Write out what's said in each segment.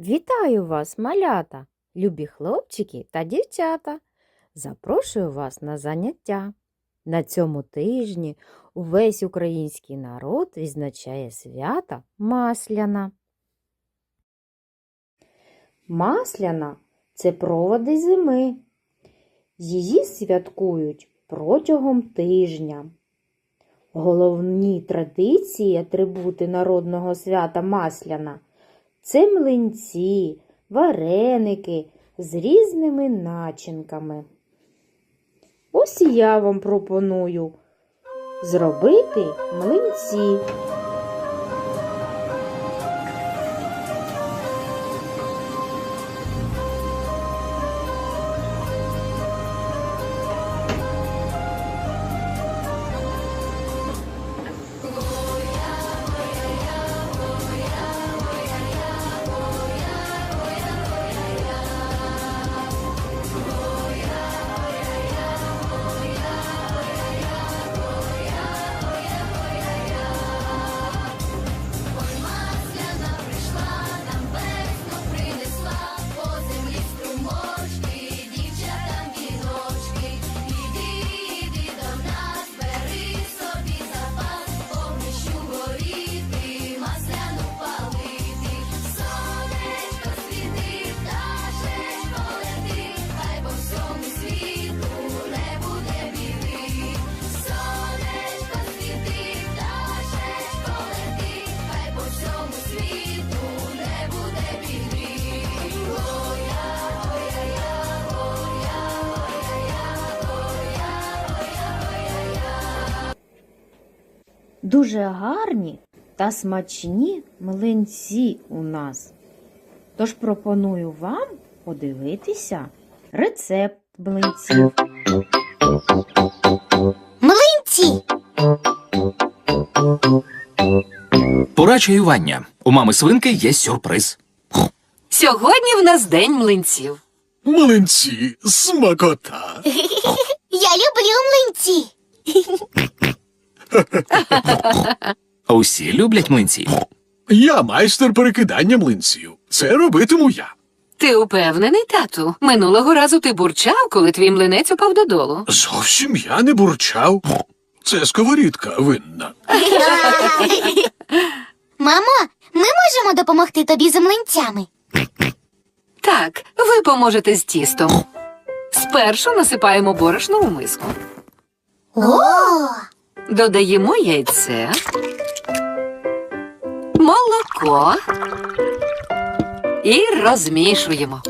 Вітаю вас, малята, любі хлопчики та дівчата. Запрошую вас на заняття. На цьому тижні увесь український народ відзначає свята Масляна. Масляна це проводи зими. Її святкують протягом тижня. Головні традиції, атрибути народного свята Масляна це млинці, вареники з різними начинками. Ось і я вам пропоную зробити млинці. Дуже гарні та смачні млинці у нас. Тож пропоную вам подивитися рецепт млинців. Млинці. Пора чаювання. У мами свинки є сюрприз. Сьогодні в нас день млинців. Млинці, смакота. Я люблю млинці. Усі люблять млинці. Я майстер перекидання млинців. Це робитиму я. Ти упевнений, тату? Минулого разу ти бурчав, коли твій млинець упав додолу. Зовсім я не бурчав. Це сковорідка винна. Мамо, ми можемо допомогти тобі з млинцями. Так, ви поможете з тістом. Спершу насипаємо борошно у миску. О, Додаємо яйце, молоко і розмішуємо.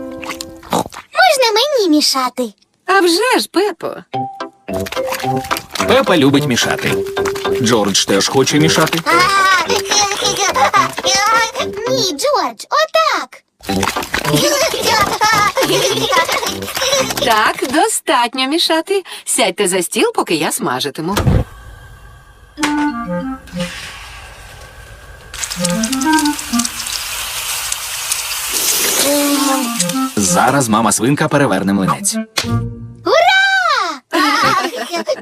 можна мені мішати. А вже ж, Пепо. Пепа любить мішати. Джордж теж хоче мішати. Ні, Джордж, отак. Так, достатньо мішати. Сядьте за стіл, поки я смажитиму. Зараз мама свинка переверне млинець.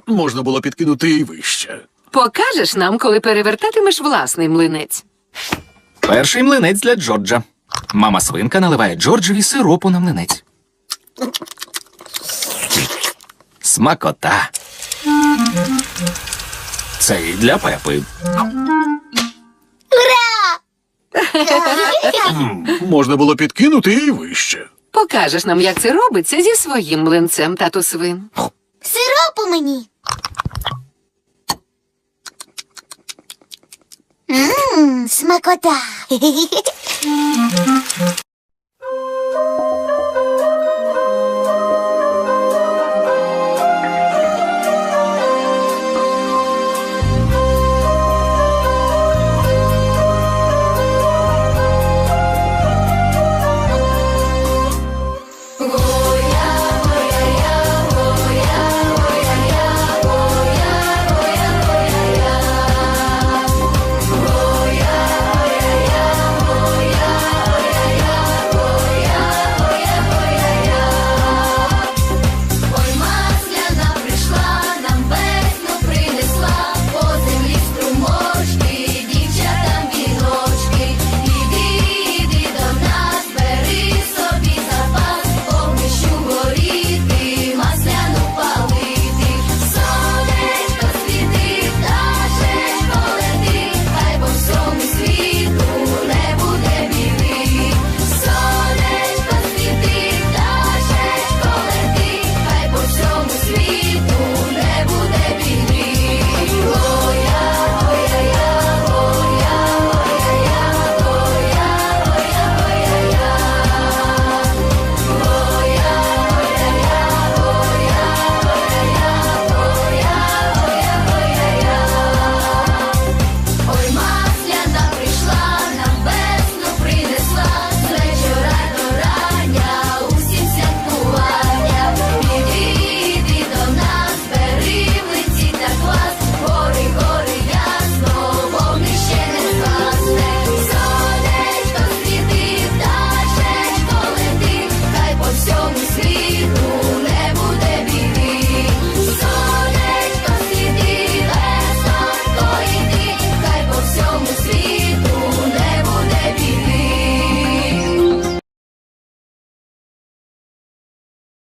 Можна було підкинути і вище. Покажеш нам, коли перевертатимеш власний млинець. Перший млинець для Джорджа. Мама свинка наливає Джорджеві сиропу на млинець. Смакота. Це і для Пепи. Можна було підкинути і вище. Покажеш нам, як це робиться зі своїм млинцем, тату свин. Сиропу мені. Ммм, смакота.